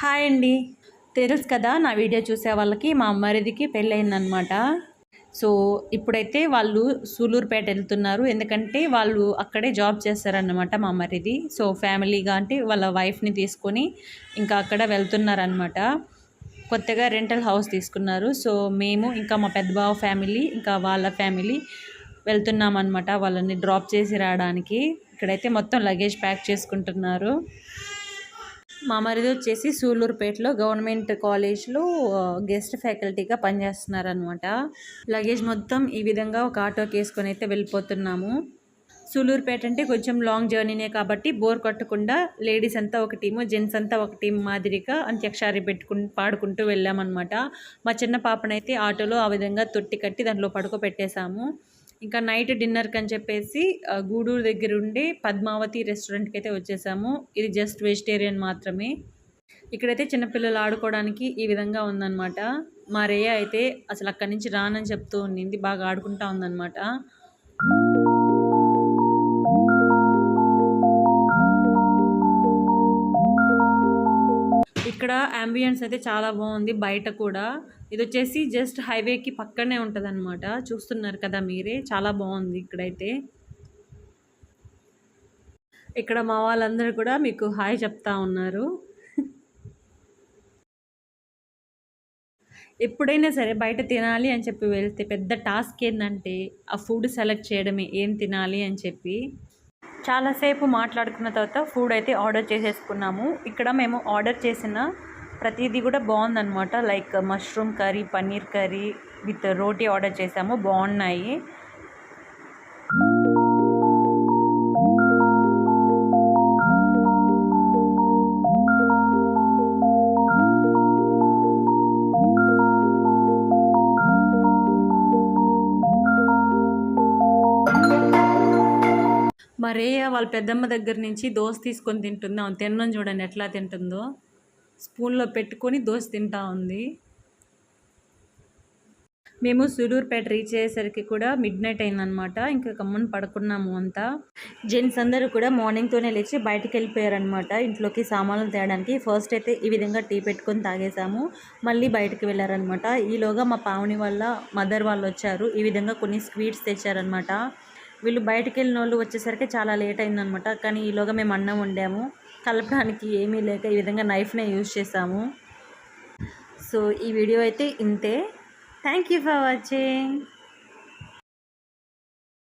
Hi అండి. తెలుసు కదా నా వీడియో చూసే వాళ్ళకి మా మరిదికి పెళ్ళయిందనమాట సో ఇప్పుడైతే వాళ్ళు సూలూరుపేట వెళ్తున్నారు. ఎందుకంటే వాళ్ళు అక్కడే జాబ్ చేస్తారన్నమాట మా మరిది సో ఫ్యామిలీగా అంటే వాళ్ళ వైఫ్ని తీసుకొని ఇంకా అక్కడ వెళ్తున్నారనమాట కొత్తగా రెంటల్ హౌస్ తీసుకున్నారు. సో మేము ఇంకా మా పెద్ద బావ ఫ్యామిలీ ఇంకా వాళ్ళ ఫ్యామిలీ వెళ్తున్నాం అనమాట వాళ్ళని డ్రాప్ చేసి రావడానికి. ఇక్కడైతే మొత్తం లగేజ్ ప్యాక్ చేసుకుంటున్నారు. మా మరిది వచ్చేసి సూళ్ళూరుపేటలో గవర్నమెంట్ కాలేజ్లో గెస్ట్ ఫ్యాకల్టీగా పనిచేస్తున్నారనమాట లగేజ్ మొత్తం ఈ విధంగా ఒక ఆటోకి వేసుకొని అయితే వెళ్ళిపోతున్నాము. సూలూరుపేట అంటే కొంచెం లాంగ్ జర్నీనే కాబట్టి బోర్ కొట్టకుండా లేడీస్ అంతా ఒక టీము జెంట్స్ అంతా ఒక టీం మాదిరిగా అంత్యక్షారి పెట్టుకుని పాడుకుంటూ వెళ్ళామన్నమాట. మా చిన్న పాపనైతే ఆటోలో ఆ విధంగా తొట్టి కట్టి దాంట్లో పడుకోబెట్టేశాము. ఇంకా నైట్ డిన్నర్కి అని చెప్పేసి గూడూరు దగ్గర ఉండే పద్మావతి రెస్టారెంట్కి అయితే వచ్చేసాము. ఇది జస్ట్ వెజిటేరియన్ మాత్రమే. ఇక్కడైతే చిన్నపిల్లలు ఆడుకోవడానికి ఈ విధంగా ఉందన్నమాట. మా రేయ అయితే అసలు అక్కడి నుంచి రానని చెప్తూ ఉండింది. బాగా ఆడుకుంటా ఉందన్నమాట. ఇక్కడ అంబియన్స్ అయితే చాలా బాగుంది బయట కూడా. ఇది వచ్చేసి జస్ట్ హైవేకి పక్కనే ఉంటుంది అనమాట చూస్తున్నారు కదా మీరే చాలా బాగుంది ఇక్కడైతే. ఇక్కడ మా వాళ్ళందరూ కూడా మీకు హాయ్ చెప్తా ఉన్నారు. ఎప్పుడైనా సరే బయట తినాలి అని చెప్పి వెళ్తే పెద్ద టాస్క్ ఏంటంటే ఆ ఫుడ్ సెలెక్ట్ చేయడమే ఏం తినాలి అని చెప్పి. చాలాసేపు మాట్లాడుకున్న తర్వాత ఫుడ్ అయితే ఆర్డర్ చేసేసుకున్నాము. ఇక్కడ మేము ఆర్డర్ చేసిన ప్రతిదీ కూడా బాగుందనమాట like mushroom curry paneer curry with roti order చేసాము. బాగున్నాయి. మరే వాళ్ళ పెద్దమ్మ దగ్గర నుంచి దోశ తీసుకొని తింటుంది? అవును తినడం చూడండి ఎట్లా తింటుందో. స్పూన్లో పెట్టుకొని దోశ తింటా ఉంది. మేము సూలూరుపేట రీచ్ అయ్యేసరికి కూడా మిడ్ నైట్ అయిందనమాట ఇంకా కమ్మని పడుకున్నాము అంతా. జెంట్స్ అందరూ కూడా మార్నింగ్తోనే లేచి బయటికి వెళ్ళిపోయారనమాట ఇంట్లోకి సామాన్లు తేయడానికి ఫస్ట్ అయితే ఈ విధంగా టీ పెట్టుకొని తాగేసాము మళ్ళీ బయటకు వెళ్ళారనమాట ఈలోగా మా పావుని వాళ్ళ మదర్ వాళ్ళు వచ్చారు. ఈ విధంగా కొన్ని స్వీట్స్ తెచ్చారనమాట వీళ్ళు బయటకు వెళ్ళిన వాళ్ళు వచ్చేసరికి చాలా లేట్ అయిందనమాట. కానీ ఈలోగా మేము అన్నం వండాము. కలపడానికి ఏమీ లేక ఈ విధంగా నైఫ్నే యూజ్ చేసాము సో ఈ వీడియో అయితే ఇంతే. Thank you for watching